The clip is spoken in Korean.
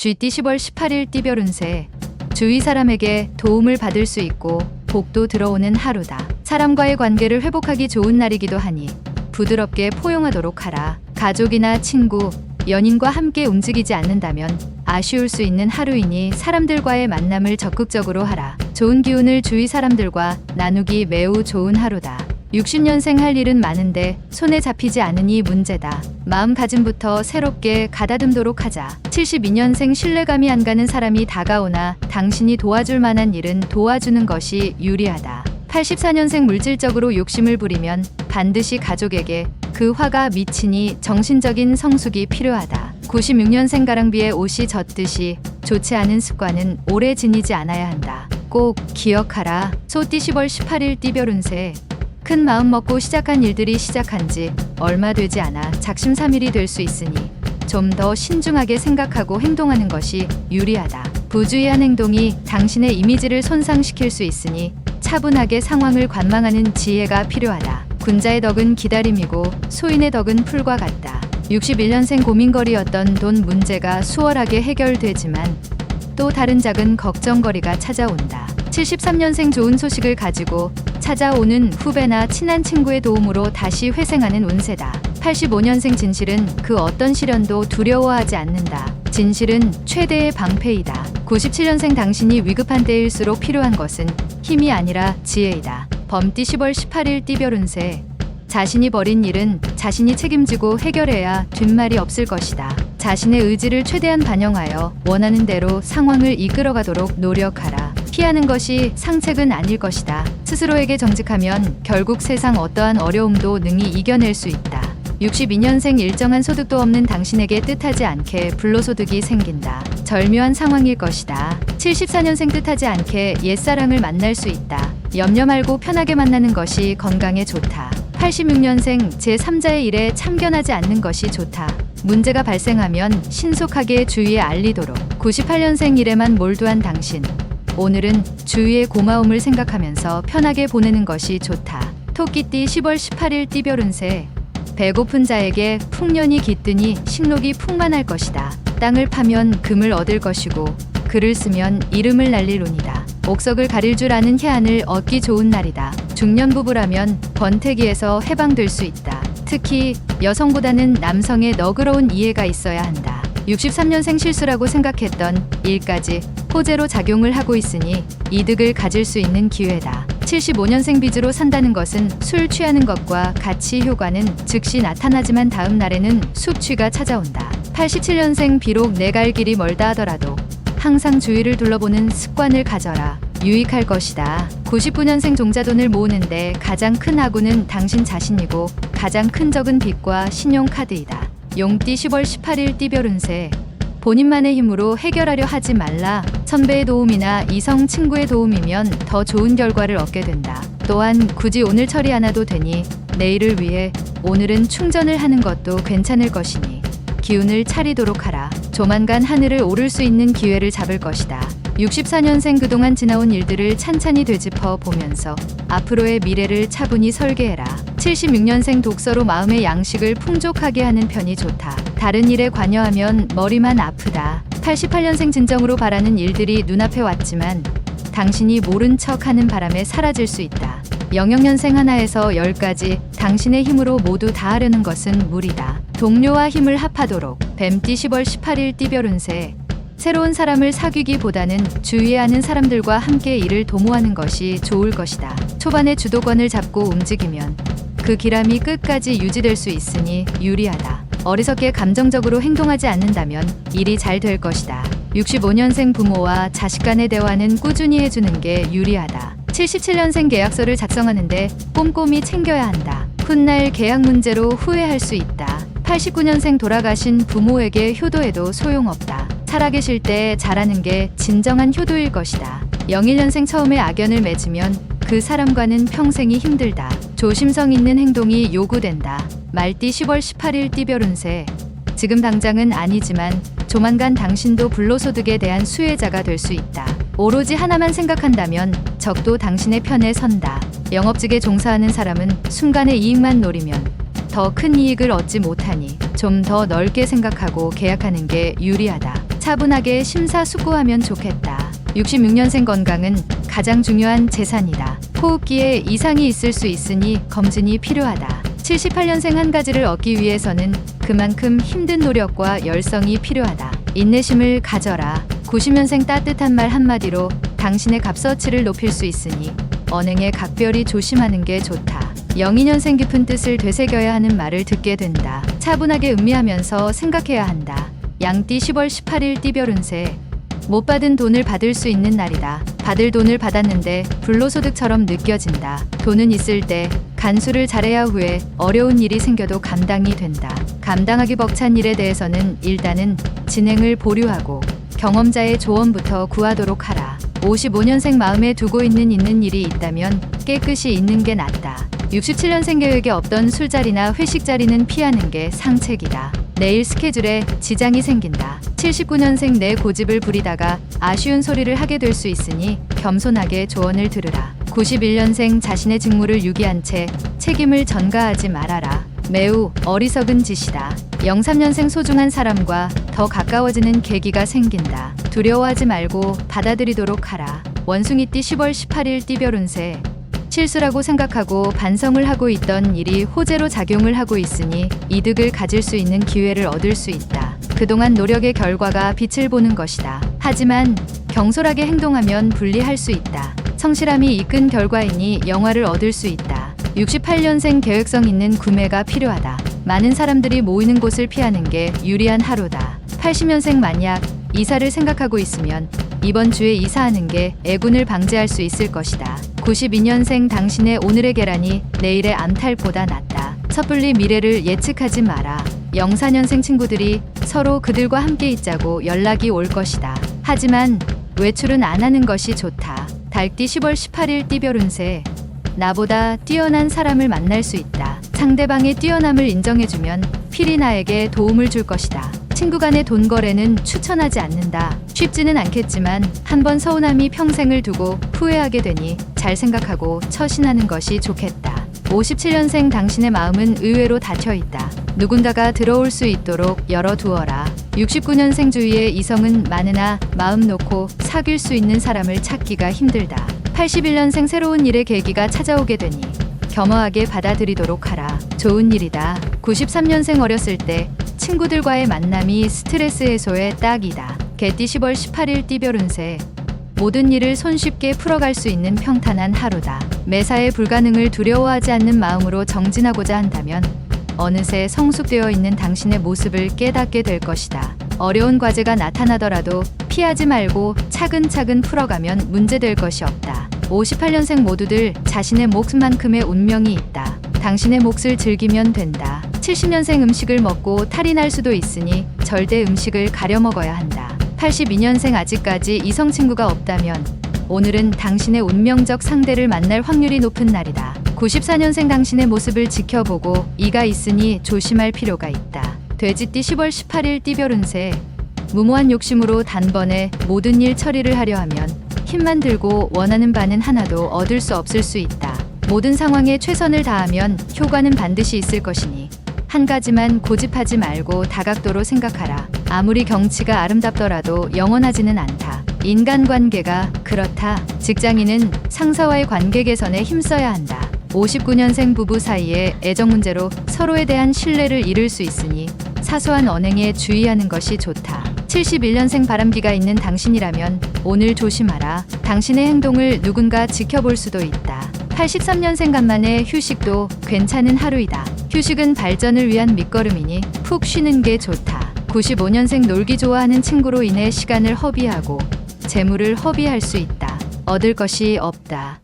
쥐띠 10월 18일 띠별 운세. 주위 사람에게 도움을 받을 수 있고 복도 들어오는 하루다. 사람과의 관계를 회복하기 좋은 날이기도 하니 부드럽게 포용하도록 하라. 가족이나 친구, 연인과 함께 움직이지 않는다면 아쉬울 수 있는 하루이니 사람들과의 만남을 적극적으로 하라. 좋은 기운을 주위 사람들과 나누기 매우 좋은 하루다. 60년생 할 일은 많은데 손에 잡히지 않으니 문제다. 마음가짐부터 새롭게 가다듬도록 하자. 72년생 신뢰감이 안 가는 사람이 다가오나 당신이 도와줄 만한 일은 도와주는 것이 유리하다. 84년생 물질적으로 욕심을 부리면 반드시 가족에게 그 화가 미치니 정신적인 성숙이 필요하다. 96년생 가랑비에 옷이 젖듯이 좋지 않은 습관은 오래 지니지 않아야 한다. 꼭 기억하라. 소띠 10월 18일 띠별 운세. 큰 마음 먹고 시작한 일들이 시작한 지 얼마 되지 않아 작심삼일이 될 수 있으니 좀 더 신중하게 생각하고 행동하는 것이 유리하다. 부주의한 행동이 당신의 이미지를 손상시킬 수 있으니 차분하게 상황을 관망하는 지혜가 필요하다. 군자의 덕은 기다림이고 소인의 덕은 풀과 같다. 61년생 고민거리였던 돈 문제가 수월하게 해결되지만 또 다른 작은 걱정거리가 찾아온다. 73년생 좋은 소식을 가지고 찾아오는 후배나 친한 친구의 도움으로 다시 회생하는 운세다. 85년생 진실은 그 어떤 시련도 두려워하지 않는다. 진실은 최대의 방패이다. 97년생 당신이 위급한 때일수록 필요한 것은 힘이 아니라 지혜이다. 범띠 10월 18일 띠별 운세. 자신이 벌인 일은 자신이 책임지고 해결해야 뒷말이 없을 것이다. 자신의 의지를 최대한 반영하여 원하는 대로 상황을 이끌어가도록 노력하라. 피하는 것이 상책은 아닐 것이다. 스스로에게 정직하면 결국 세상 어떠한 어려움도 능히 이겨낼 수 있다. 62년생 일정한 소득도 없는 당신에게 뜻하지 않게 불로소득이 생긴다. 절묘한 상황일 것이다. 74년생 뜻하지 않게 옛사랑을 만날 수 있다. 염려 말고 편하게 만나는 것이 건강에 좋다. 86년생 제3자의 일에 참견하지 않는 것이 좋다. 문제가 발생하면 신속하게 주위에 알리도록. 98년생 일에만 몰두한 당신. 오늘은 주위의 고마움을 생각하면서 편하게 보내는 것이 좋다. 토끼띠 10월 18일 띠별 운세. 배고픈 자에게 풍년이 깃드니 식록이 풍만할 것이다. 땅을 파면 금을 얻을 것이고 글을 쓰면 이름을 운이다. 옥석을 가릴 줄 아는 해안을 얻기 좋은 날이다. 중년 부부라면 권태기에서 해방될 수 있다. 특히 여성보다는 남성의 너그러운 이해가 있어야 한다. 63년생 실수라고 생각했던 일까지 호재로 작용을 하고 있으니 이득을 가질 수 있는 기회다. 75년생 빚으로 산다는 것은 술 취하는 것과 같이 효과는 즉시 나타나지만 다음 날에는 숙취가 찾아온다. 87년생 비록 내 갈 길이 멀다 하더라도 항상 주위를 둘러보는 습관을 가져라. 유익할 것이다. 99년생 종자돈을 모으는데 가장 큰 아군은 당신 자신이고 가장 큰 적은 빚과 신용카드이다. 용띠 10월 18일 띠별 운세. 본인만의 힘으로 해결하려 하지 말라. 선배의 도움이나 이성 친구의 도움이면 더 좋은 결과를 얻게 된다. 또한 굳이 오늘 처리 안 해도 되니 내일을 위해 오늘은 충전을 하는 것도 괜찮을 것이니 기운을 차리도록 하라. 조만간 하늘을 오를 수 있는 기회를 잡을 것이다. 64년생 그동안 지나온 일들을 찬찬히 되짚어 보면서 앞으로의 미래를 차분히 설계해라. 76년생 독서로 마음의 양식을 풍족하게 하는 편이 좋다. 다른 일에 관여하면 머리만 아프다. 88년생 진정으로 바라는 일들이 눈앞에 왔지만 당신이 모른 척 하는 바람에 사라질 수 있다. 영영년생 하나에서 열까지 당신의 힘으로 모두 다 하려는 것은 무리다. 동료와 힘을 합하도록 뱀띠 10월 18일 띠별 운세 새로운 사람을 사귀기보다는 주위에 아는 사람들과 함께 일을 도모하는 것이 좋을 것이다. 초반에 주도권을 잡고 움직이면 그 기람이 끝까지 유지될 수 있으니 유리하다. 어리석게 감정적으로 행동하지 않는다면 일이 잘 될 것이다. 65년생 부모와 자식 간의 대화는 꾸준히 해주는 게 유리하다. 77년생 계약서를 작성하는데 꼼꼼히 챙겨야 한다. 훗날 계약 문제로 후회할 수 있다. 89년생 돌아가신 부모에게 효도해도 소용없다. 살아계실 때 잘하는 게 진정한 효도일 것이다. 01년생 처음에 악연을 맺으면 그 사람과는 평생이 힘들다. 조심성 있는 행동이 요구된다. 말띠 10월 18일 띠별 운세. 지금 당장은 아니지만 조만간 당신도 불로소득에 대한 수혜자가 될 수 있다. 오로지 하나만 생각한다면 적도 당신의 편에 선다. 영업직에 종사하는 사람은 순간의 이익만 노리면 더 큰 이익을 얻지 못하니 좀 더 넓게 생각하고 계약하는 게 유리하다. 차분하게 심사숙고하면 좋겠다. 66년생 건강은 가장 중요한 재산이다. 호흡기에 이상이 있을 수 있으니 검진이 필요하다. 78년생 한 가지를 얻기 위해서는 그만큼 힘든 노력과 열성이 필요하다. 인내심을 가져라. 90년생 따뜻한 말 한마디로 당신의 값어치를 높일 수 있으니 언행에 각별히 조심하는 게 좋다. 02년생 깊은 뜻을 되새겨야 하는 말을 듣게 된다. 차분하게 음미하면서 생각해야 한다. 양띠 10월 18일 띠별 운세 못 받은 돈을 받을 수 있는 날이다. 받을 돈을 받았는데 불로소득처럼 느껴진다. 돈은 있을 때 간수를 잘해야 후에 어려운 일이 생겨도 감당이 된다. 감당하기 벅찬 일에 대해서는 일단은 진행을 보류하고 경험자의 조언부터 구하도록 하라. 55년생 마음에 두고 있는 있는 일이 있다면 깨끗이 있는 게 낫다. 67년생 계획에 없던 술자리나 회식 자리는 피하는 게 상책이다. 내일 스케줄에 지장이 생긴다. 79년생 내 고집을 부리다가 아쉬운 소리를 하게 될 수 있으니 겸손하게 조언을 들으라. 91년생 자신의 직무를 유기한 채 책임을 전가하지 말아라. 매우 어리석은 짓이다. 03년생 소중한 사람과 더 가까워지는 계기가 생긴다. 두려워하지 말고 받아들이도록 하라. 원숭이띠 10월 18일 띠별 운세 실수라고 생각하고 반성을 하고 있던 일이 호재로 작용을 하고 있으니 이득을 가질 수 있는 기회를 얻을 수 있다. 그동안 노력의 결과가 빛을 보는 것이다. 하지만 경솔하게 행동하면 불리할 수 있다. 성실함이 이끈 결과이니 영화를 얻을 수 있다. 68년생 계획성 있는 구매가 필요하다. 많은 사람들이 모이는 곳을 피하는 게 유리한 하루다. 80년생 만약 이사를 생각하고 있으면 이번 주에 이사하는 게 애군을 방지할 수 있을 것이다. 92년생 당신의 오늘의 계란이 내일의 암탈보다 낫다. 섣불리 미래를 예측하지 마라. 04년생 친구들이 서로 그들과 함께 있자고 연락이 올 것이다. 하지만 외출은 안 하는 것이 좋다. 달띠 10월 18일 띠별 운세 나보다 뛰어난 사람을 만날 수 있다. 상대방의 뛰어남을 인정해주면 필히 나에게 도움을 줄 것이다. 친구 간의 돈 거래는 추천하지 않는다. 쉽지는 않겠지만 한 번 서운함이 평생을 두고 후회하게 되니 잘 생각하고 처신하는 것이 좋겠다. 57년생 당신의 마음은 의외로 닫혀 있다. 누군가가 들어올 수 있도록 열어두어라. 69년생 주위에 이성은 많으나 마음 놓고 사귈 수 있는 사람을 찾기가 힘들다. 81년생 새로운 일의 계기가 찾아오게 되니 겸허하게 받아들이도록 하라. 좋은 일이다. 93년생 어렸을 때 친구들과의 만남이 스트레스 해소에 딱이다. 개띠 10월 18일 띠별 운세 모든 일을 손쉽게 풀어갈 수 있는 평탄한 하루다. 매사에 불가능을 두려워하지 않는 마음으로 정진하고자 한다면 어느새 성숙되어 있는 당신의 모습을 깨닫게 될 것이다. 어려운 과제가 나타나더라도 피하지 말고 차근차근 풀어가면 문제될 것이 없다. 58년생 모두들 자신의 몫만큼의 운명이 있다. 당신의 몫을 즐기면 된다. 70년생 음식을 먹고 탈이 날 수도 있으니 절대 음식을 가려 먹어야 한다. 82년생 아직까지 이성 친구가 없다면 오늘은 당신의 운명적 상대를 만날 확률이 높은 날이다. 94년생 당신의 모습을 지켜보고 이가 있으니 조심할 필요가 있다. 돼지띠 10월 18일 띠별 운세 무모한 욕심으로 단번에 모든 일 처리를 하려 하면 힘만 들고 원하는 바는 하나도 얻을 수 없을 수 있다. 모든 상황에 최선을 다하면 효과는 반드시 있을 것이니 한 가지만 고집하지 말고 다각도로 생각하라. 아무리 경치가 아름답더라도 영원하지는 않다. 인간관계가 그렇다. 직장인은 상사와의 관계 개선에 힘써야 한다. 59년생 부부 사이에 애정 문제로 서로에 대한 신뢰를 잃을 수 있으니 사소한 언행에 주의하는 것이 좋다. 71년생 바람기가 있는 당신이라면 오늘 조심하라. 당신의 행동을 누군가 지켜볼 수도 있다. 83년생 간만에 휴식도 괜찮은 하루이다. 휴식은 발전을 위한 밑거름이니 푹 쉬는 게 좋다. 95년생 놀기 좋아하는 친구로 인해 시간을 허비하고 재물을 허비할 수 있다. 얻을 것이 없다.